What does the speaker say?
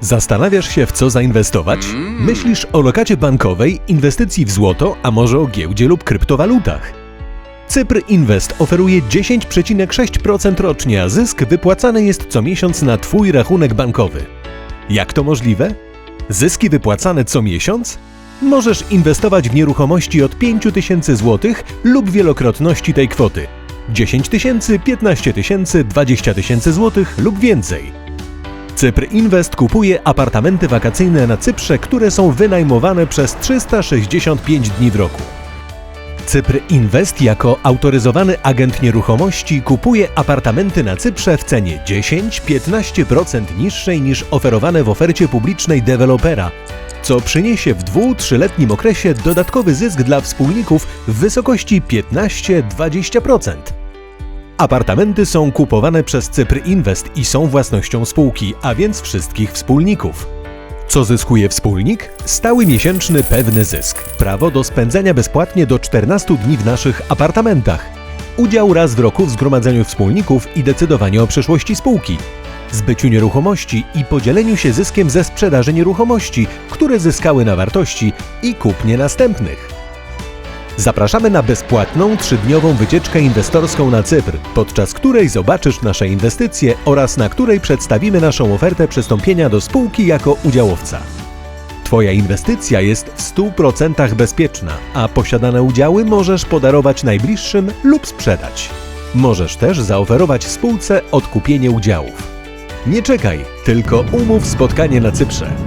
Zastanawiasz się, w co zainwestować? Myślisz o lokacie bankowej, inwestycji w złoto, a może o giełdzie lub kryptowalutach? Cypr Invest oferuje 10,6% rocznie, a zysk wypłacany jest co miesiąc na Twój rachunek bankowy. Jak to możliwe? Zyski wypłacane co miesiąc? Możesz inwestować w nieruchomości od 5 tysięcy złotych lub wielokrotności tej kwoty. 10 tysięcy, 15 tysięcy, 20 tysięcy złotych lub więcej. Cypr Invest kupuje apartamenty wakacyjne na Cyprze, które są wynajmowane przez 365 dni w roku. Cypr Invest jako autoryzowany agent nieruchomości kupuje apartamenty na Cyprze w cenie 10-15% niższej niż oferowane w ofercie publicznej dewelopera, co przyniesie w 2-3-letnim okresie dodatkowy zysk dla wspólników w wysokości 15-20%. Apartamenty są kupowane przez Cypr Invest i są własnością spółki, a więc wszystkich wspólników. Co zyskuje wspólnik? Stały miesięczny pewny zysk, prawo do spędzenia bezpłatnie do 14 dni w naszych apartamentach, udział raz w roku w zgromadzeniu wspólników i decydowanie o przyszłości spółki, zbyciu nieruchomości i podzieleniu się zyskiem ze sprzedaży nieruchomości, które zyskały na wartości i kupnie następnych. Zapraszamy na bezpłatną, trzydniową wycieczkę inwestorską na Cypr, podczas której zobaczysz nasze inwestycje oraz na której przedstawimy naszą ofertę przystąpienia do spółki jako udziałowca. Twoja inwestycja jest w 100% bezpieczna, a posiadane udziały możesz podarować najbliższym lub sprzedać. Możesz też zaoferować spółce odkupienie udziałów. Nie czekaj, tylko umów spotkanie na Cyprze.